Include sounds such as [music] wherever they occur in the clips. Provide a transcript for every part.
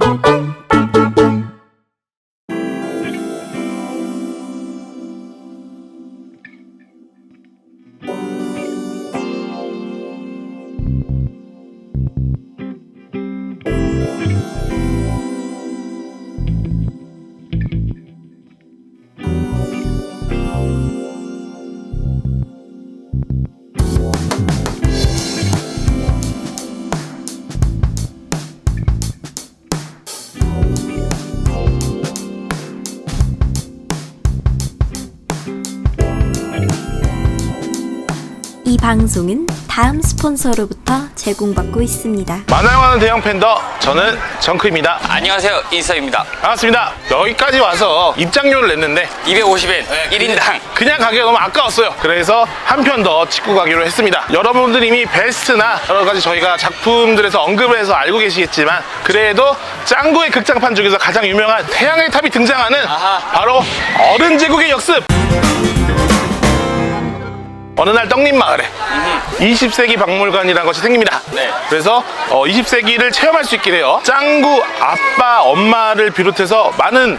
Thank you. 이 방송은 다음 스폰서로부터 제공받고 있습니다. 만화영화는 대형 팬더 저는 정크입니다. 안녕하세요 인서입니다. 반갑습니다. 여기까지 와서 입장료를 냈는데 250엔 1인당. 그냥 가기가 너무 아까웠어요. 그래서 한 편 더 찍고 가기로 했습니다. 여러분들 이미 베스트나 여러 가지 저희가 작품들에서 언급을 해서 알고 계시겠지만 그래도 짱구의 극장판 중에서 가장 유명한 태양의 탑이 등장하는 아하. 바로 어른 제국의 역습 어느 날 떡잎 마을에 20세기 박물관이라는 것이 생깁니다. 네. 그래서 20세기를 체험할 수 있게 돼요. 짱구 아빠, 엄마를 비롯해서 많은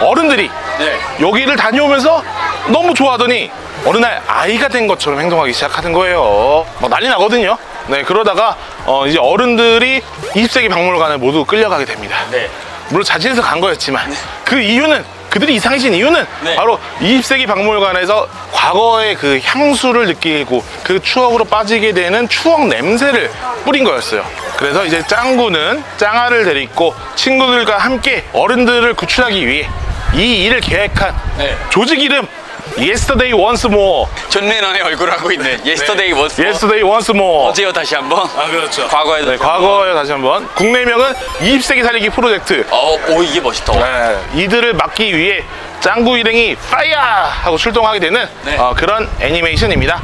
어른들이 네. 여기를 다녀오면서 너무 좋아하더니 어느 날 아이가 된 것처럼 행동하기 시작하는 거예요. 막 난리 나거든요. 네, 그러다가 어, 이제 어른들이 20세기 박물관을 모두 끌려가게 됩니다. 네. 물론 자진해서 간 거였지만 그 이유는 그들이 이상해진 이유는 네. 바로 20세기 박물관에서 과거의 그 향수를 느끼고 그 추억으로 빠지게 되는 추억 냄새를 뿌린 거였어요. 그래서 이제 짱구는 짱아를 데리고 친구들과 함께 어른들을 구출하기 위해 이 일을 계획한 네. 조직 이름 Yesterday Once More. 존 레넌의 얼굴을 하고 있는 예스터데이 워스 Yesterday Once More. 어제요 다시 한번 아 그렇죠. 과거에 네, 과거에 다시 한번 국내명은 20세기 살리기 프로젝트. 어, 오 이게 멋있다 네, 이들을 막기 위해 짱구 일행이 파이어 하고 출동하게 되는 네. 어, 그런 애니메이션입니다.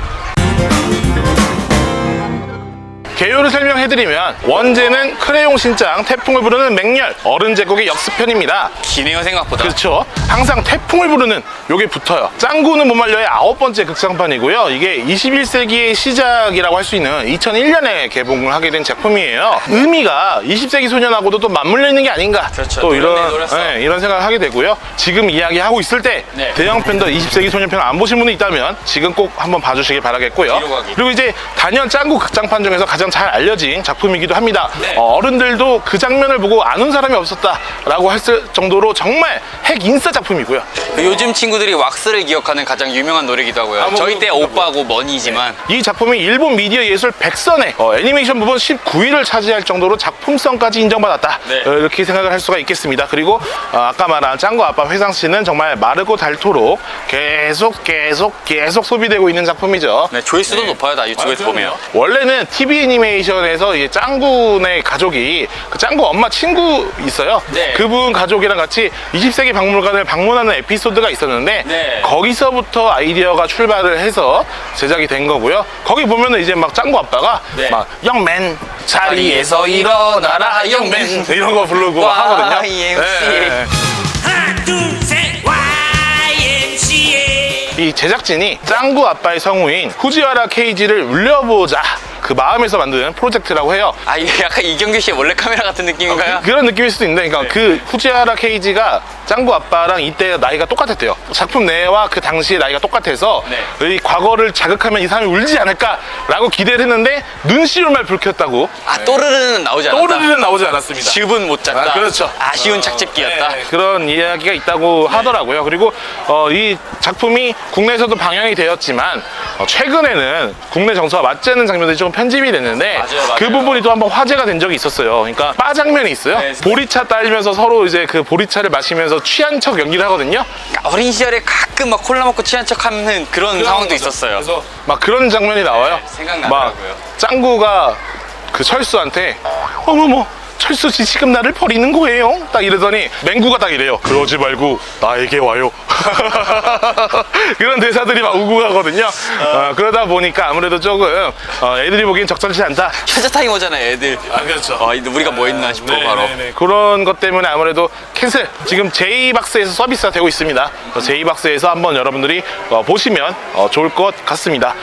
개요를 설명해드리면 원제는 크레용 신짱 태풍을 부르는 맹렬 어른 제국의 역습편입니다. 기네요 생각보다 그렇죠. 항상 태풍을 부르는 요게 붙어요. 짱구는 못 말려의 아홉 번째 극장판이고요. 이게 21세기의 시작이라고 할 수 있는 2001년에 개봉을 하게 된 작품이에요. 의미가 20세기 소년하고도 또 맞물려 있는 게 아닌가. 그렇죠. 또 이런. 네, 이런 생각을 하게 되고요. 지금 이야기하고 있을 때 네. 대형 팬더 20세기 소년 편 안 보신 분이 있다면 지금 꼭 한번 봐주시길 바라겠고요. 그리고 이제 단연 짱구 극장판 중에서 가장 잘 알려진 작품이기도 합니다. 네. 어, 른들도 그 장면을 보고 아는 사람이 없었다라고 했을 정도로 정말 핵 인싸 작품이고요. 요즘 친구들이 왁스를 기억하는 가장 유명한 노래기도 하고요 아, 뭐, 저희 때 뭐, 오빠고 머니지만 이 작품이 일본 미디어 예술 100선에 어, 애니메이션 부분 19위를 차지할 정도로 작품성까지 인정받았다. 네. 어, 이렇게 생각을 할 수가 있겠습니다. 그리고 어, 아까 말한 짱구 아빠 회상 씨는 정말 마르고 닳도록 계속 계속 계속 소비되고 있는 작품이죠. 네, 조회수도 높아요 다 유튜브에서 보면 원래는 TV 애니메이션에서 이제 짱구네 가족이 그 짱구 엄마 친구 있어요. 네. 그분 가족이랑 같이 20세기 박물관을 방문하는 에피소드가 있었는데 네. 거기서부터 아이디어가 출발을 해서 제작이 된 거고요. 거기 보면은 이제 막 짱구 아빠가 네. 막 영맨 자리에서 일어나라 영맨 [laughs] 이런 거 부르고 와, 하거든요. YMCA. 하나 둘셋 YMCA 이 제작진이 짱구 아빠의 성우인 후지와라 케이지를 울려보자 그 마음에서 만든 프로젝트라고 해요. 아 이게 약간 이경규 씨의 몰래 카메라 같은 느낌인가요? 그런 느낌일 수도 있는데, 그러니까 그 후지하라 케이지가 짱구 아빠랑 이때 나이가 똑같았대요. 작품 내와 그 당시의 나이가 똑같아서 네. 이 과거를 자극하면 이 사람이 울지 않을까라고 기대를 했는데 눈시울만 불켰다고. 아 또르르는 나오지 않았다 또르르는 나오지 않았습니다. 즙은 못 잤다 아, 그렇죠. 아쉬운 착즙기였다 네, 그런 이야기가 있다고 하더라고요. 그리고 어, 이 작품이 국내에서도 방영이 되었지만 어, 최근에는 국내 정서와 맞지 않는 장면들이 조금 편집이 됐는데 맞아요, 맞아요. 그 부분이 또 한번 화제가 된 적이 있었어요. 그러니까 바 장면이 있어요. 네. 보리차 따르면서 서로 이제 그 보리차를 마시면서 취한 척 연기를 하거든요. 그러니까 어린 시절에 가끔 막 콜라 먹고 취한 척 하는 그런 상황도 있었어요 그래서 막 그런 장면이 나와요. 네, 생각나더라고요. 막 짱구가 그 철수한테 어머머 철수 씨 지금 나를 버리는 거예요? 딱 이러더니 맹구가 딱 이래요. 그러지 말고 나에게 와요. [laughs] 그런 대사들이 막 우고 가거든요. 어, 그러다 보니까 아무래도 조금 어, 애들이 보기엔 적절치 않다. 현자 타임 오잖아요 애들 아 그렇죠. 어, 이제 우리가 뭐 했나 싶어 바로 그런 것 때문에 아무래도 캔슬 지금 제이박스에서 서비스가 되고 있습니다. 제이박스에서 한번 여러분들이 어, 보시면 어, 좋을 것 같습니다.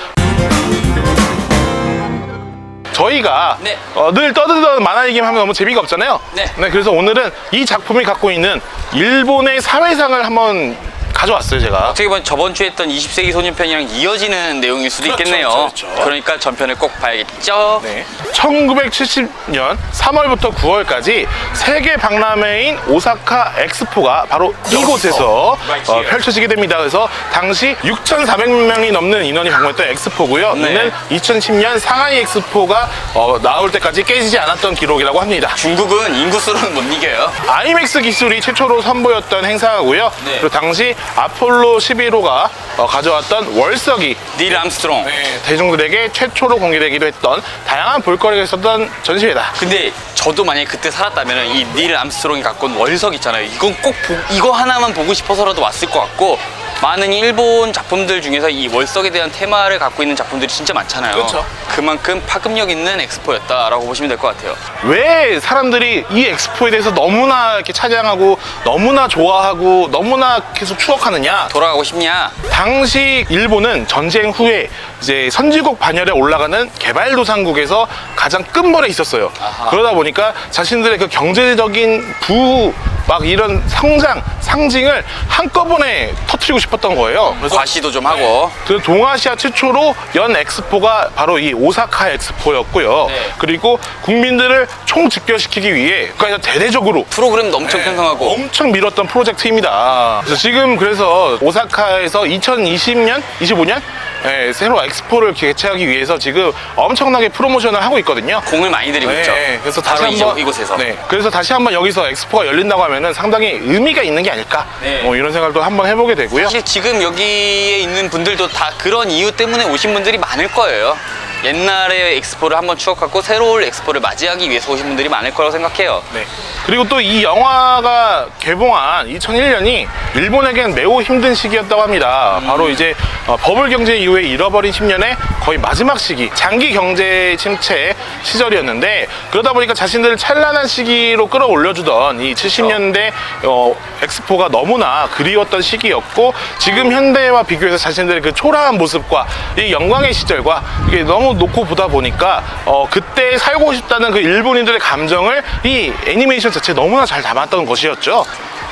저희가 네. 어, 늘 떠들던 만화 얘기만 하면 너무 재미가 없잖아요. 네. 그래서 오늘은 이 작품이 갖고 있는 일본의 사회상을 한번 가져왔어요, 제가. 어떻게 보면 저번 주에 했던 20세기 소년편이랑 이어지는 내용일 수도 그렇죠, 있겠네요. 그렇죠, 그렇죠. 러니까 전편을 꼭 봐야겠죠. 네. 1970년 3월부터 9월까지 세계 박람회인 오사카 엑스포가 바로 이곳에서 Right 어. 펼쳐지게 됩니다. 그래서 당시 6,400명이 넘는 인원이 방문했던 엑스포고요. 네. 이는 2010년 상하이 엑스포가 어, 나올 때까지 깨지지 않았던 기록이라고 합니다. 중국은 인구수로는 못 이겨요. 아이맥스 기술이 최초로 선보였던 행사고요. 네. 그리고 당시 아폴로 11호가 어, 가져왔던 월석이 닐 암스트롱. 네, 대중들에게 최초로 공개되기도 했던 다양한 볼거리가 있었던 전시회다. 근데 저도 만약에 그때 살았다면 이 닐 암스트롱이 갖고 온 월석 있잖아요. 이건 꼭 보- 이거 하나만 보고 싶어서라도 왔을 것 같고 많은 일본 작품들 중에서 이 월석에 대한 테마를 갖고 있는 작품들이 진짜 많잖아요. 그렇죠. 그만큼 파급력 있는 엑스포였다라고 보시면 될 것 같아요. 왜 사람들이 이 엑스포에 대해서 너무나 이렇게 찬양하고 너무나 좋아하고 너무나 계속 추억하느냐? 돌아가고 싶냐? 당시 일본은 전쟁 후에 이제 선진국 반열에 올라가는 개발도상국에서 가장 끝물에 있었어요. 아하. 그러다 보니까 자신들의 그 경제적인 부, 막 이런 성장, 상징을 한꺼번에 터트리고 싶었던 거예요. 그래서 과시도 좀 하고. 그 동아시아 최초로 연 엑스포가 바로 이 오사카 엑스포였고요. 네. 그리고 국민들을 총 집결시키기 위해 국가에서 대대적으로 프로그램도 엄청 편성하고 엄청 밀었던 프로젝트입니다. 그래서 지금 그래서 오사카에서 2020년, 25년 예, 새로 엑스포를 개최하기 위해서 지금 엄청나게 프로모션을 하고 있거든요. 공을 많이 들이고 네, 있죠. 그래서 다시 바로 한번 이곳, 이곳에서. 네, 그래서 다시 한번 여기서 엑스포가 열린다고 하면은 상당히 의미가 있는 게 아닐까. 네. 뭐 이런 생각도 한번 해보게 되고요. 사실 지금 여기에 있는 분들도 다 그런 이유 때문에 오신 분들이 많을 거예요. 옛날의 엑스포를 한번 추억하고 새로운 엑스포를 맞이하기 위해서 오신 분들이 많을 거라고 생각해요. 네. 그리고 또 이 영화가 개봉한 2001년이 일본에겐 매우 힘든 시기였다고 합니다. 바로 이제 어, 버블 경제 이후에 잃어버린 10년의 거의 마지막 시기, 장기 경제 침체 시절이었는데 그러다 보니까 자신들을 찬란한 시기로 끌어올려주던 이 70년대 어, 엑스포가 너무나 그리웠던 시기였고 지금 현대와 비교해서 자신들의 그 초라한 모습과 이 영광의 시절과 이게 너무 놓고 보다 보니까 어, 그때 살고 싶다는 그 일본인들의 감정을 이 애니메이션 자체에 너무나 잘 담았던 것이었죠.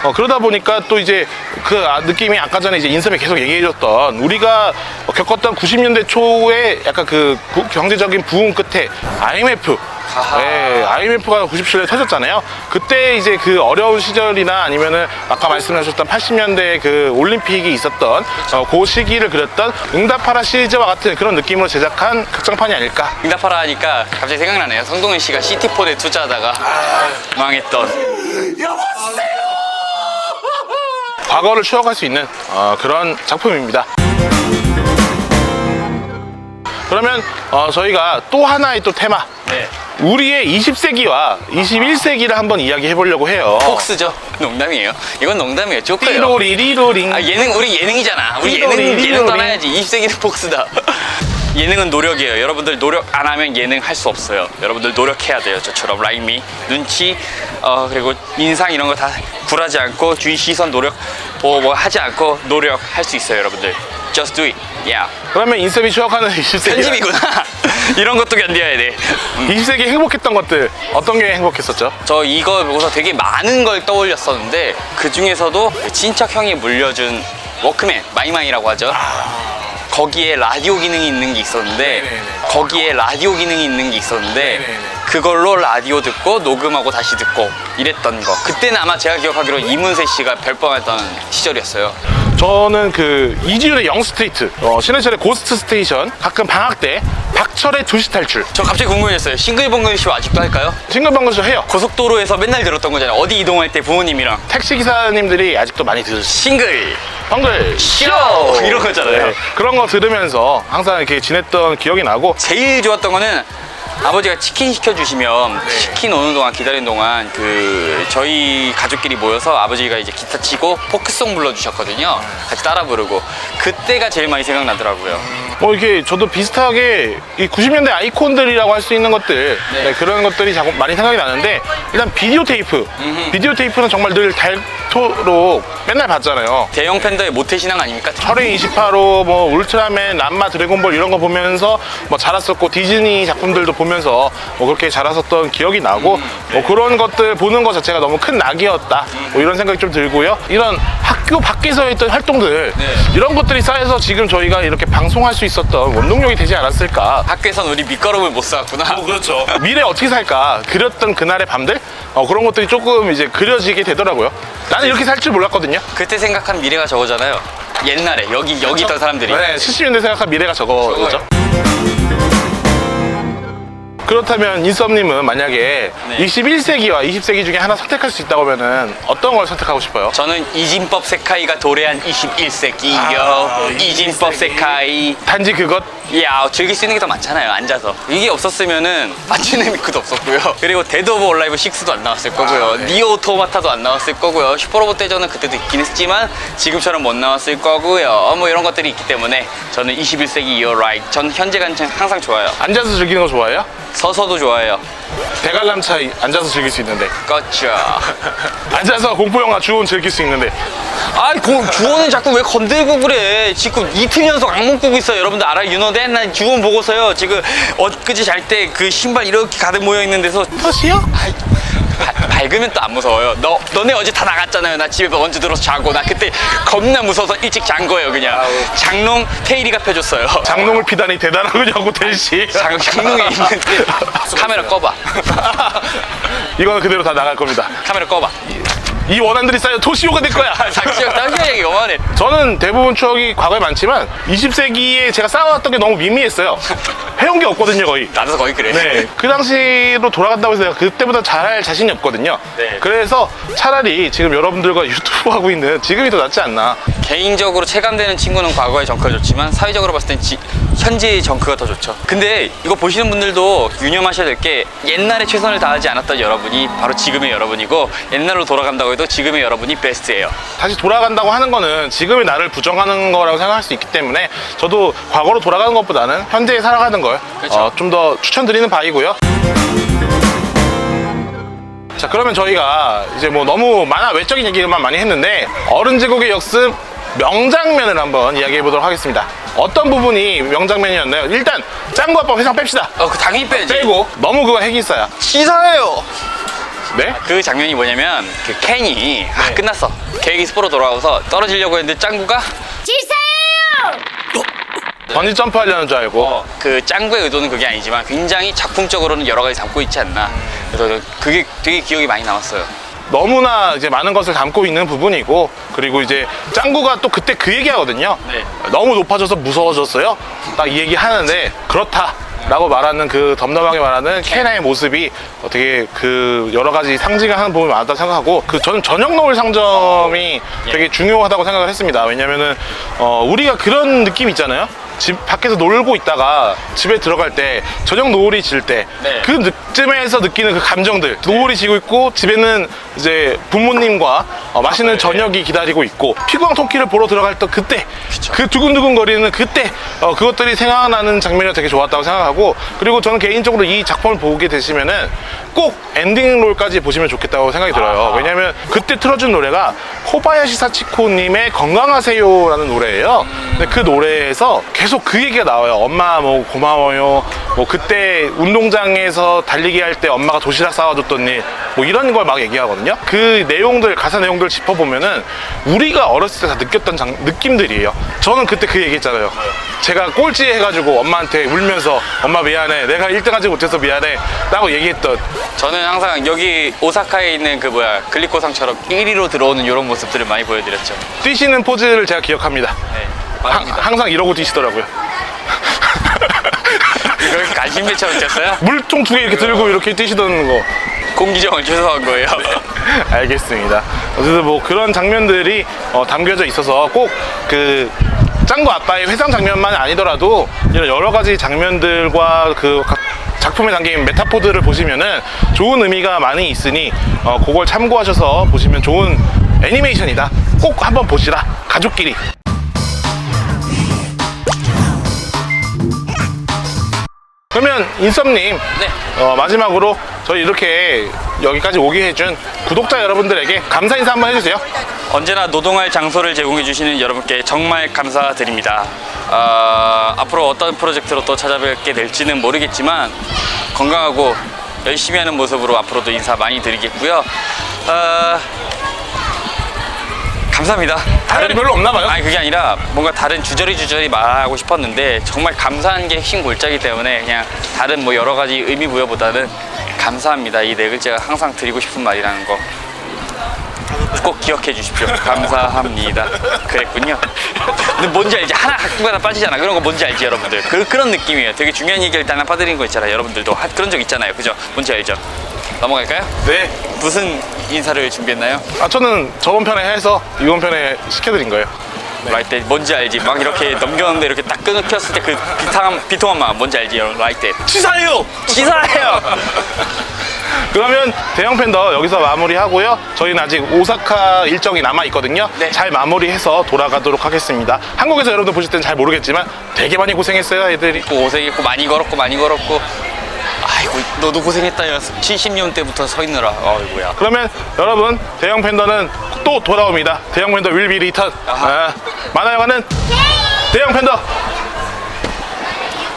어, 그러다 보니까 또 이제 그 아- 느낌이 아까 전에 이제 인섭이 계속 얘기해줬던 우리가 겪었던 90년대 초에 약간 그 부- 경제적인 부흥 끝에 IMF 아하. 네, IMF가 97년에 터졌잖아요. 그때 이제 그 어려운 시절이나 아니면은 아까 말씀하셨던 80년대 그 올림픽이 있었던 어, 그 시기를 그렸던 응답하라 시리즈와 같은 그런 느낌으로 제작한 극장판이 아닐까. 응답하라 하니까 갑자기 생각나네요. 성동현 씨가 시티폰에 투자하다가 망했던. 과거를 추억할 수 있는 어, 그런 작품입니다. 그러면 어, 저희가 또 하나의 또 테마 네. 우리의 20세기와 21세기를 한번 이야기해 보려고 해요. 폭스죠. 농담이에요. 이건 농담이에요. 조커예요. 띠로리리로링. 아 예능 우리 예능이잖아. 우리 예능 예능 리로리. 떠나야지. 20세기는 폭스다. 예능은 노력이에요. 여러분들 노력 안 하면 예능 할 수 없어요. 여러분들 노력해야 돼요. 저처럼 like me 눈치 어 그리고 인상 이런 거 다 굴하지 않고 주위 시선 노력 뭐, 뭐 하지 않고 노력 할 수 있어요. 여러분들 just do it. Yeah. 그러면 인셉이 추억하는 [laughs] 20세기. 편집이구나. [laughs] 이런 것도 견뎌야 돼. 20세기 행복했던 것들 어떤 게 행복했었죠? 저 이거 보고서 되게 많은 걸 떠올렸었는데 그 중에서도 친척 형이 물려준 워크맨 마이마이라고 하죠. 거기에 라디오 기능이 있는 게 있었는데 네네네. 거기에 라디오 기능이 있는 게 있었는데 네네네. 그걸로 라디오 듣고 녹음하고 다시 듣고 이랬던 거. 그때는 아마 제가 기억하기로 이문세 씨가 별밤했던 시절이었어요. 저는 그 이지훈의 영스트리트, 어, 신해철의 고스트 스테이션, 가끔 방학 때 박철의 두시 탈출, 저 갑자기 궁금해졌어요. 싱글벙글 쇼 아직도 할까요? 싱글벙글쇼 해요. 고속도로에서 맨날 들었던 거잖아요. 어디 이동할 때 부모님이랑 택시 기사님들이 아직도 많이 들으시죠. 싱글 벙글 쇼 이런 거잖아요. 네, 그런 거 들으면서 항상 이렇게 지냈던 기억이 나고 제일 좋았던 거는 아버지가 치킨 시켜주시면 치킨 오는 동안 기다리는 동안 그 저희 가족끼리 모여서 아버지가 이제 기타 치고 포크송 불러주셨거든요. 같이 따라 부르고 그때가 제일 많이 생각나더라고요. 뭐 이렇게 저도 비슷하게 이 90년대 아이콘들이라고 할 수 있는 것들 네. 네, 그런 것들이 자꾸 많이 생각이 나는데 일단 비디오 테이프 비디오 테이프는 정말 늘 닳도록 맨날 봤잖아요 대형 팬더의 모태 신앙 아닙니까? 철의 28호, 뭐 울트라맨, 람마, 드래곤볼 이런 거 보면서 뭐 자랐었고 디즈니 작품들도 보면서 뭐 그렇게 자랐었던 기억이 나고 뭐 그런 것들 보는 것 자체가 너무 큰 낙이었다. 뭐 이런 생각이 좀 들고요. 이런 학교 밖에서 했던 활동들 이런 것들이 쌓여서 지금 저희가 이렇게 방송할 수 있 었던 원동력이 되지 않았을까. 학교에선 우리 밑거름을 못 쌓았구나. 그렇죠. [laughs] 미래 어떻게 살까 그렸던 그날의 밤들 어, 그런 것들이 조금 이제 그려지게 되더라고요. 나는 이렇게 살 줄 몰랐거든요. 그때 생각한 미래가 저거잖아요. 옛날에 여기 여기 있던 사람들이. 네, 70년대 생각한 미래가 저거죠. 그렇다면 인썸님은 만약에 네. 21세기와 20세기 중에 하나 선택할 수 있다고 하면 어떤 걸 선택하고 싶어요? 저는 이진법 세카이가 도래한 21세기요. 아, 이진법 세카이. 단지 그것 야 즐길 수 있는 게 더 많잖아요. 앉아서. 이게 없었으면은 마치네미크도 없었고요. [laughs] 그리고 데드 오브 얼라이브 6도 안 나왔을 거고요. 니오 오토마타도 안 나왔을 거고요. 슈퍼로봇 대전은 그때도 있긴 했지만 지금처럼 못 나왔을 거고요. 뭐 이런 것들이 있기 때문에 저는 21세기 이어 라이전 현재 관점 항상 좋아요. 앉아서 즐기는 거 좋아해요? 서서도 좋아해요. 대관람 차 앉아서 즐길 수 있는데. 꺼져. [laughs] 앉아서 공포 영화 주온 즐길 수 있는데. 아이 고, 주원은 자꾸 왜 건들고 그래? 지금 이틀 연속 악몽 꾸고 있어요. 여러분들 알아요 유노된 난 주원 보고서요. 지금 엊그제 잘 때 그 신발 이렇게 가득 모여 있는 데서. 컷이요? 아이, 바- 밝으면 또 안 무서워요. 너, 너네 어제 다 나갔잖아요. 나 집에 먼저 들어서 자고. 나 그때 겁나 무서워서 일찍 잔 거예요 그냥. 장롱 테일이가 펴줬어요. 장롱을 피다니 대단하군요 델씨 장, 장롱에 있는데 [laughs] 카메라 꺼봐. 이거는 그대로 다 나갈 겁니다. 카메라 꺼봐 이 원한들이 쌓여 도시오가 될 거야 장시혁 장시혁 얘기 그만해 저는 대부분 추억이 과거에 많지만 20세기에 제가 쌓아왔던 게 너무 미미했어요. 해온 게 없거든요, 거의. 나도 거의 그래 네. 그 당시로 돌아간다고 해서 내가 그때보다 잘할 자신이 없거든요. 네. 그래서 차라리 지금 여러분들과 유튜브 하고 있는 지금이 더 낫지 않나. 개인적으로 체감되는 친구는 과거의 정크가 좋지만 사회적으로 봤을 땐 지- 현재의 정크가 더 좋죠. 근데 이거 보시는 분들도 유념하셔야 될 게 옛날에 최선을 다하지 않았던 여러분이 바로 지금의 여러분이고 옛날로 돌아간다고 해도 지금의 여러분이 베스트예요. 다시 돌아간다고 하는 거는 지금의 나를 부정하는 거라고 생각할 수 있기 때문에 저도 과거로 돌아가는 것보다는 현재에 살아가는 걸 그렇죠. 좀더 추천드리는 바이고요. 자 그러면 저희가 이제 뭐 너무 만화 외적인 얘기만 많이 했는데 어른 제국의 역습 명장면을 한번 이야기해 보도록 하겠습니다. 어떤 부분이 명장면이었나요? 일단 짱구 아빠 회상 뺍시다. 어, 그 당연히 빼야지. 빼고 너무 그거 핵인싸야. 시사예요. 네? 그 장면이 뭐냐면 그 캔이 아, 끝났어. 계획이 스포로 돌아와서 떨어지려고 했는데 짱구가 번지 점프 하려는 줄 알고. 그 짱구의 의도는 그게 아니지만 굉장히 작품적으로는 여러 가지 담고 있지 않나. 그래서 그게 되게 기억이 많이 남았어요. 너무나 이제 많은 것을 담고 있는 부분이고 그리고 이제 짱구가 또 그때 그 얘기 하거든요. 네. 너무 높아져서 무서워졌어요. 딱 이 얘기 하는데 그렇다. 라고 말하는 그 덤덤하게 말하는 케나의 모습이 어떻게 그 여러 가지 상징하는 부분이 많다 생각하고 그 저는 저녁 노을 상점이 되게 중요하다고 생각을 했습니다. 왜냐면은 어 우리가 그런 느낌 있잖아요. 집 밖에서 놀고 있다가 집에 들어갈 때 저녁 노을이 질때 네. 그 쯤에서 느끼는 그 감정들. 노을이 지고 있고 집에는 이제 부모님과 어, 맛있는 저녁이 기다리고 있고 피구왕 토끼를 보러 들어갈 때 그때 그 두근두근 거리는 그때 어, 그것들이 생각나는 장면이 되게 좋았다고 생각하고 그리고 저는 개인적으로 이 작품을 보게 되시면은 꼭 엔딩 롤까지 보시면 좋겠다고 생각이 들어요. 왜냐면 그때 틀어준 노래가 코바야시 사치코님의 건강하세요라는 노래예요. 근데 그 노래에서 계속 그 얘기가 나와요 엄마 뭐 고마워요 뭐 그때 운동장에서 달리기 할 때 엄마가 도시락 싸와줬던 일, 뭐 이런 걸 막 얘기하거든요. 그 내용들, 가사 내용들 짚어보면은 우리가 어렸을 때 다 느꼈던 장- 느낌들이에요. 저는 그때 그 얘기 했잖아요. 제가 꼴찌 해가지고 엄마한테 울면서 엄마 미안해. 내가 1등 하지 못해서 미안해. 라고 얘기했던 저는 항상 여기 오사카에 있는 그 뭐야 글리코상처럼 1위로 들어오는 이런 모습들을 많이 보여드렸죠. 뛰시는 포즈를 제가 기억합니다. 네, 하- 맞습니다. 항상 이러고 뛰시더라고요. [laughs] 이걸 간신배처럼 쳤어요? 물 통 두 개 이렇게 들고 이렇게 뛰시던 거. 공기정을 죄송한 거예요. 알겠습니다. 어쨌든 뭐 그런 장면들이 어, 담겨져 있어서 꼭 그 짱구 아빠의 회상 장면만 아니더라도 이런 여러 가지 장면들과 그 각 작품에 담긴 메타포드를 보시면은 좋은 의미가 많이 있으니 어, 그걸 참고하셔서 보시면 좋은 애니메이션이다. 꼭 한번 보시라. 가족끼리. 그러면 인썸님 네. 어, 마지막으로 저희 이렇게 여기까지 오게 해준 구독자 여러분들에게 감사 인사 한번 해주세요. 언제나 노동할 장소를 제공해 주시는 여러분께 정말 감사드립니다. 아, 앞으로 어떤 프로젝트로 또 찾아뵙게 될지는 모르겠지만 건강하고 열심히 하는 모습으로 앞으로도 인사 많이 드리겠고요. 아, 감사합니다. 다른 별로 없나 봐요? 아니 그게 아니라 뭔가 다른 주저리 주저리 말하고 싶었는데 정말 감사한 게 핵심 골자이기 때문에 그냥 다른 뭐 여러 가지 의미 부여보다는 감사합니다. 이 네 글자가 항상 드리고 싶은 말이라는 거. 꼭 기억해 주십시오. 감사합니다. 그랬군요. 근데 뭔지 알지? 하나 가끔 가다 빠지잖아. 그런 거 뭔지 알지, 여러분들? 그, 그런 느낌이에요. 되게 중요한 얘기를 단합 빠드리는 거 있잖아요. 여러분들도 하- 그런 적 있잖아요. 그죠? 뭔지 알죠? 넘어갈까요? 네. 무슨 인사를 준비했나요? 아, 저는 저번 편에 해서 이번 편에 시켜드린 거예요. 라이트 때 뭔지 알지? 막 이렇게 넘겼는데 이렇게 딱 끊겼을 때 그 비통한, 비통한 마음 뭔지 알지? 라이트 때 치사해요! 기사예요! [laughs] 그러면 대형 팬더 여기서 마무리하고요. 저희는 아직 오사카 일정이 남아 있거든요. 네. 잘 마무리해서 돌아가도록 하겠습니다. 한국에서 여러분들 보실 때는 잘 모르겠지만 되게 많이 고생했어요, 애들이. 고생했고 많이 걸었고 많이 걸었고 아이고 너도 고생했다 야 70년 때부터 서 있느라 아이고야 그러면 여러분 대형 팬더는 또 돌아옵니다. 대형 팬더 윌비 리턴. 아, 만화영화는 대형 팬더.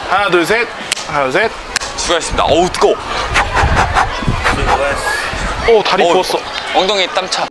하나 둘 셋. 하나 둘 셋. 수고하셨습니다 어우 뜨거워 오 다리 어우, 부었어. 엉덩이에 땀차